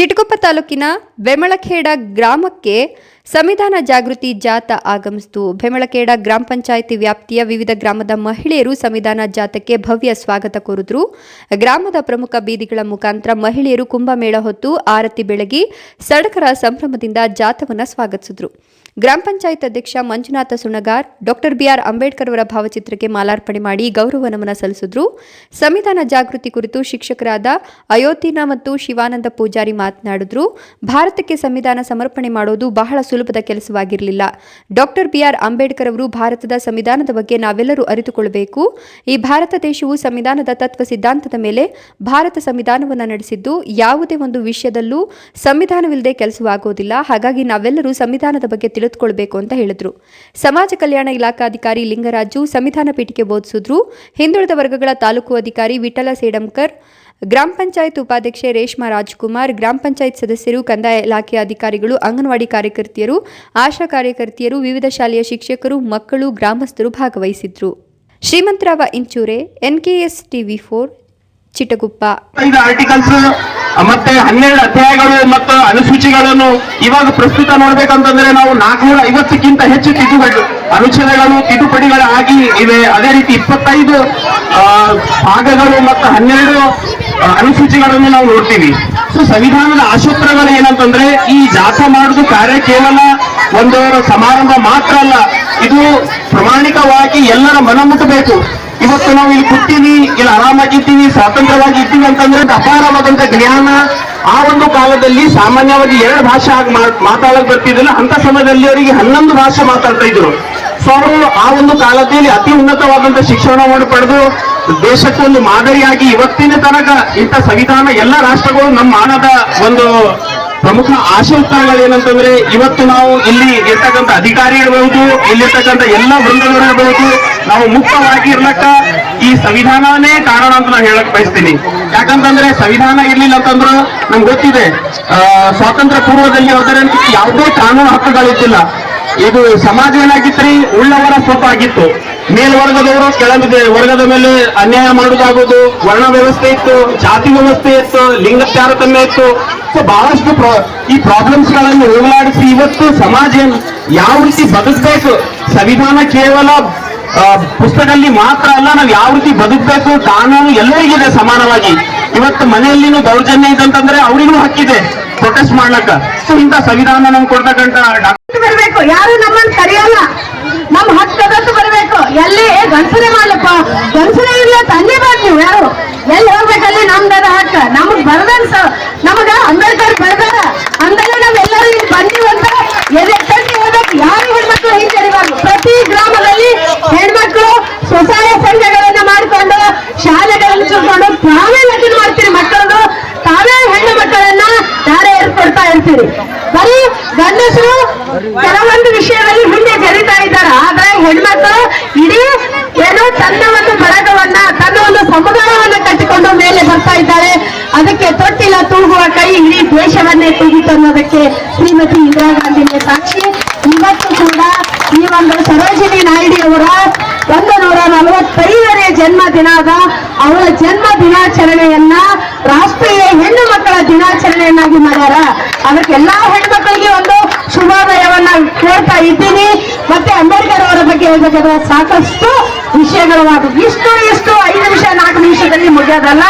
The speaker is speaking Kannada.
ಚಿಟಗುಪ್ಪ ತಾಲೂಕಿನ ಬೆಮಳಖೇಡ ಗ್ರಾಮಕ್ಕೆ ಸಂವಿಧಾನ ಜಾಗೃತಿ ಜಾಥಾ ಆಗಮಿಸಿತು. ಬೆಮಳಖೇಡ ಗ್ರಾಮ ಪಂಚಾಯಿತಿ ವ್ಯಾಪ್ತಿಯ ವಿವಿಧ ಗ್ರಾಮದ ಮಹಿಳೆಯರು ಸಂವಿಧಾನ ಜಾಥಾಕ್ಕೆ ಭವ್ಯ ಸ್ವಾಗತ ಕೋರಿದ್ರು. ಗ್ರಾಮದ ಪ್ರಮುಖ ಬೀದಿಗಳ ಮುಖಾಂತರ ಮಹಿಳೆಯರು ಕುಂಭಮೇಳ ಹೊತ್ತು ಆರತಿ ಬೆಳಗಿ ಸಡಕರ ಸಂಭ್ರಮದಿಂದ ಜಾಥವನ್ನು ಸ್ವಾಗತಿಸಿದ್ರು. ಗ್ರಾಮ ಪಂಚಾಯತ್ ಅಧ್ಯಕ್ಷ Manjunatha Sunagar, doctor B R Ambedkar ಅವರ ಭಾವಚಿತ್ರಕ್ಕೆ ಮಾಲಾರ್ಪಣೆ ಮಾಡಿ ಗೌರವ ನಮನ ಸಲ್ಲಿಸಿದ್ರು. ಸಂವಿಧಾನ ಜಾಗೃತಿ ಕುರಿತು ಶಿಕ್ಷಕರಾದ ಅಯೋಧಿನ ಮತ್ತು ಶಿವಾನಂದ ಪೂಜಾರಿ ಮಾತನಾಡಿದ್ರು. ಭಾರತಕ್ಕೆ ಸಂವಿಧಾನ ಸಮರ್ಪಣೆ ಮಾಡೋದು ಬಹಳ ಸುಲಭದ ಕೆಲಸವಾಗಿರಲಿಲ್ಲ. ಡಾಕ್ಟರ್ ಬಿಆರ್ ಅಂಬೇಡ್ಕರ್ ಅವರು ಭಾರತದ ಸಂವಿಧಾನದ ಬಗ್ಗೆ ನಾವೆಲ್ಲರೂ ಅರಿತುಕೊಳ್ಳಬೇಕು ಈ ಭಾರತ ದೇಶವು ಸಂವಿಧಾನದ ತತ್ವ ಸಿದ್ಧಾಂತದ ಮೇಲೆ ಭಾರತ ಸಂವಿಧಾನವನ್ನು ನಡೆಸಿದ್ದು ಯಾವುದೇ ಒಂದು ವಿಷಯದಲ್ಲೂ ಸಂವಿಧಾನವಿಲ್ಲದೆ ಕೆಲಸವಾಗುವುದಿಲ್ಲ ಹಾಗಾಗಿ ನಾವೆಲ್ಲರೂ ಸಂವಿಧಾನದ ಬಗ್ಗೆ ತಿಳಿದುಕೊಳ್ಬೇಕು ಅಂತ ಹೇಳಿದ್ರು. ಸಮಾಜ ಕಲ್ಯಾಣ ಇಲಾಖಾಧಿಕಾರಿ ಲಿಂಗರಾಜು ಸಂವಿಧಾನ ಪೀಠಿಕೆ ಬೋಧಿಸಿದ್ರು. ಹಿಂದುಳಿದ ವರ್ಗಗಳ ತಾಲೂಕು ಅಧಿಕಾರಿ ವಿಠಲ ಸೇಡಂಕರ್, ಗ್ರಾಮ ಪಂಚಾಯತ್ ಉಪಾಧ್ಯಕ್ಷೆ ರೇಷ್ಮಾ ರಾಜ್ಕುಮಾರ್, ಗ್ರಾಮ ಪಂಚಾಯತ್ ಸದಸ್ಯರು, ಕಂದಾಯ ಇಲಾಖೆಯ ಅಧಿಕಾರಿಗಳು, ಅಂಗನವಾಡಿ ಕಾರ್ಯಕರ್ತೆಯರು, ಆಶಾ ಕಾರ್ಯಕರ್ತೆಯರು, ವಿವಿಧ ಶಾಲೆಯ ಶಿಕ್ಷಕರು, ಮಕ್ಕಳು, ಗ್ರಾಮಸ್ಥರು ಭಾಗವಹಿಸಿದ್ರು. Shrimantrao Inchure, NKS TV four, Chitaguppa. ಮತ್ತೆ ಹನ್ನೆರಡು ಅಧ್ಯಾಯಗಳು ಮತ್ತು ಅನುಸೂಚಿಗಳನ್ನು ಇವಾಗ ಪ್ರಸ್ತುತ ನೋಡ್ಬೇಕಂತಂದ್ರೆ ನಾವು ನಾಲ್ಕುನೂರ ಐವತ್ತಕ್ಕಿಂತ ಹೆಚ್ಚು ತಿದ್ದುಪಡಿ ಅನುಚ್ಛೇದಗಳು ತಿದ್ದುಪಡಿಗಳು ಆಗಿ ಇವೆ. ಅದೇ ರೀತಿ ಇಪ್ಪತ್ತೈದು ಭಾಗಗಳು ಮತ್ತು ಹನ್ನೆರಡು ಅನುಸೂಚಿಗಳನ್ನು ನಾವು ನೋಡ್ತೀವಿ. ಸೊ ಸಂವಿಧಾನದ ಆಶೋತ್ತರಗಳು ಏನಂತಂದ್ರೆ ಈ ಜಾಥಾ ಮಾಡುದು ಕಾರ್ಯ ಕೇವಲ ಒಂದು ಸಮಾರಂಭ ಮಾತ್ರ ಅಲ್ಲ. ಇದು ಪ್ರಾಮಾಣಿಕವಾಗಿ ಎಲ್ಲರ ಮನ ಮುಟ್ಟಬೇಕು ಇವತ್ತು ನಾವು ಇಲ್ಲಿ ಕೂತೀವಿ ಇಲ್ಲಿ ಆರಾಮಾಗಿದ್ದೀವಿ ಸ್ವಾತಂತ್ರ್ಯವಾಗಿ ಇದ್ದೀವಿ ಅಂತಂದ್ರೆ ಅಪಾರವಾದಂತ ಜ್ಞಾನ ಆ ಒಂದು ಕಾಲದಲ್ಲಿ ಸಾಮಾನ್ಯವಾಗಿ ಎರಡು ಭಾಷೆ ಆಗಿ ಮಾತಾಡಕ್ ಬರ್ತಿದ್ದಿಲ್ಲ. ಅಂತ ಸಮಯದಲ್ಲಿ ಅವರಿಗೆ ಹನ್ನೊಂದು ಭಾಷೆ ಮಾತಾಡ್ತಾ ಇದ್ರು. ಸೊ ಅವರು ಆ ಒಂದು ಕಾಲದಲ್ಲಿ ಅತಿ ಉನ್ನತವಾದಂತ ಶಿಕ್ಷಣವನ್ನು ಪಡೆದು ದೇಶಕ್ಕೆ ಒಂದು ಮಾದರಿಯಾಗಿ ಇವತ್ತಿನ ತನಕ ಇಂಥ ಸಂವಿಧಾನ ಎಲ್ಲ ರಾಷ್ಟ್ರಗಳು ನಮ್ಮ ಮಾನದ ಒಂದು ಪ್ರಮುಖ ಆಶೋತ್ತರಗಳು ಏನಂತಂದ್ರೆ ಇವತ್ತು ನಾವು ಇಲ್ಲಿ ಇರ್ತಕ್ಕಂಥ ಅಧಿಕಾರಿ ಇರಬಹುದು, ಇಲ್ಲಿರ್ತಕ್ಕಂಥ ಎಲ್ಲ ವೃಂದಗಳು ಇರಬಹುದು. ನಾವು ಮುಕ್ತವಾಗಿ ಇರ್ಲಕ್ಕ ಈ ಸಂವಿಧಾನನೇ ಕಾರಣ ಅಂತ ನಾನು ಹೇಳಕ್ ಬಯಸ್ತೀನಿ. ಯಾಕಂತಂದ್ರೆ ಸಂವಿಧಾನ ಇರ್ಲಿಲ್ಲ ಅಂತಂದ್ರೆ ನಮ್ಗೆ ಗೊತ್ತಿದೆ. ಸ್ವಾತಂತ್ರ್ಯ ಪೂರ್ವದಲ್ಲಿ ಹೋದರೆ ಯಾವುದೇ ಕಾನೂನು ಹಕ್ಕುಗಳಿದ್ದಿಲ್ಲ. ಇದು ಸಮಾಜ ಉಳ್ಳವರ ಸ್ವಲ್ಪ ಆಗಿತ್ತು ಮೇಲ್ವರ್ಗದವರು ಕೆಳಗಿದೆ ವರ್ಗದ ಮೇಲೆ ಅನ್ಯಾಯ ಮಾಡುವುದಾಗುವುದು, ವರ್ಣ ವ್ಯವಸ್ಥೆ ಇತ್ತು, ಜಾತಿ ವ್ಯವಸ್ಥೆ ಇತ್ತು, ಲಿಂಗ ತಾರತಮ್ಯ ಇತ್ತು. ಸೊ ಬಹಳಷ್ಟು ಈ ಪ್ರಾಬ್ಲಮ್ಸ್ಗಳನ್ನು ಹೋಗಲಾಡಿಸಿ ಇವತ್ತು ಸಮಾಜ ಯಾವ ರೀತಿ ಬದುಕಬೇಕು? ಸಂವಿಧಾನ ಕೇವಲ ಪುಸ್ತಕದಲ್ಲಿ ಮಾತ್ರ ಅಲ್ಲ, ನಾವು ಯಾವ ರೀತಿ ಬದುಕಬೇಕು? ಕಾನೂನು ಎಲ್ಲರಿಗಿದೆ ಸಮಾನವಾಗಿ. ಇವತ್ತು ಮನೆಯಲ್ಲಿನೂ ದೌರ್ಜನ್ಯ ಇದೆ ಅಂತಂದ್ರೆ ಅವರಿಗೂ ಹಕ್ಕಿದೆ. ಪ್ರೊಟೆಸ್ಟ್ ಮಾಡ್ಲಕ್ಕ. ಸೊ ಇಂತ ಸಂವಿಧಾನ ನಮ್ಗೆ ಕೊಡ್ತಕ್ಕಂತ ಬರಬೇಕು. ಯಾರು ನಮ್ಮನ್ನ ಕರೆಯಲ್ಲ. ನಮ್ಮ ಹಕ್ಕದತ್ತು ಬರಬೇಕು. ಎಲ್ಲಿ? ಗಂಡಸನೆ ಮಾಡ್ಲಪ್ಪ. ಗಂಡಸನೆ ಇಲ್ಲ, ತಂದೆ ಬಾರ್ ನೀವು ಯಾರು? ಎಲ್ಲಿ ಹೋಗ್ಬೇಕಲ್ಲಿ ನಮ್ದದ ಹಕ್ಕ. ನಮಗ್ ಬರ್ದನ್ ನಮಗ ಅಂಬೇಡ್ಕರ್ ಬರ್ದಾರ. ಅಂದಾಗ ನಾವೆಲ್ಲರೂ ಇಲ್ಲಿ ಬಂದಿವಂತ ಎದೆ ಹೇಳ್ಬೇಕು ಯಾರು ಹೆಣ್ಮಕ್ಳು ಹಿಂಜರಿಬಾರ್ದು ಪ್ರತಿ ಗ್ರಾಮದಲ್ಲಿ ಇರ್ತೀರಿ ಬರೀ ಗಂಡಸರು ಕೆಲವೊಂದು ವಿಷಯದಲ್ಲಿ ಹಿಂದೆ ಜರಿತಾ ಇದ್ದಾರೆ. ಆದ್ರೆ ಹೆಣ್ಮಕ್ಳು ಇಡೀ ಏನೋ ತನ್ನ ಒಂದು ಬಳಗವನ್ನ, ತನ್ನ ಒಂದು ಸಮುದಾಯವನ್ನ ಕಟ್ಟಿಕೊಂಡು ಮೇಲೆ ಬರ್ತಾ ಇದ್ದಾರೆ. ಅದಕ್ಕೆ ತೊಟ್ಟಿಲ ತೂಗುವ ಕೈ ಇಡೀ ದೇಶವನ್ನೇ ತೂಗಿತು ಅನ್ನೋದಕ್ಕೆ ಶ್ರೀಮತಿ ಇಂದಿರಾ ಗಾಂಧಿಗೆ ಸಾಕ್ಷಿ. ಇವತ್ತು ಕೂಡ ಈ ಒಂದು ಸರೋಜಿನಿ ನಾಯ್ಡಿ ಅವರ ಒಂದು ನೂರ ನಲವತ್ತೈದನೇ ಜನ್ಮ ದಿನದ ಅವರ ಜನ್ಮ ದಿನಾಚರಣೆಯನ್ನ ರಾಷ್ಟ್ರೀಯ ಹೆಣ್ಣು ಮಕ್ಕಳ ದಿನಾಚರಣೆಯನ್ನಾಗಿ ಮಾಡ್ಯಾರ. ಅದಕ್ಕೆ ಎಲ್ಲಾ ಹೆಣ್ಮಕ್ಳಿಗೆ ಒಂದು ಶುಭೋದಯವನ್ನ ಕೇಳ್ತಾ ಇದ್ದೀನಿ. ಮತ್ತೆ ಅಂಬೇಡ್ಕರ್ ಅವರ ಬಗ್ಗೆ ಹೇಳ್ಬೇಕಾದ್ರೆ ಸಾಕಷ್ಟು ವಿಷಯಗಳು ಇಷ್ಟು ಇಷ್ಟು ಐದು ನಿಮಿಷ ನಾಲ್ಕು ನಿಮಿಷದಲ್ಲಿ ಮುಗಿಯೋದಲ್ಲ.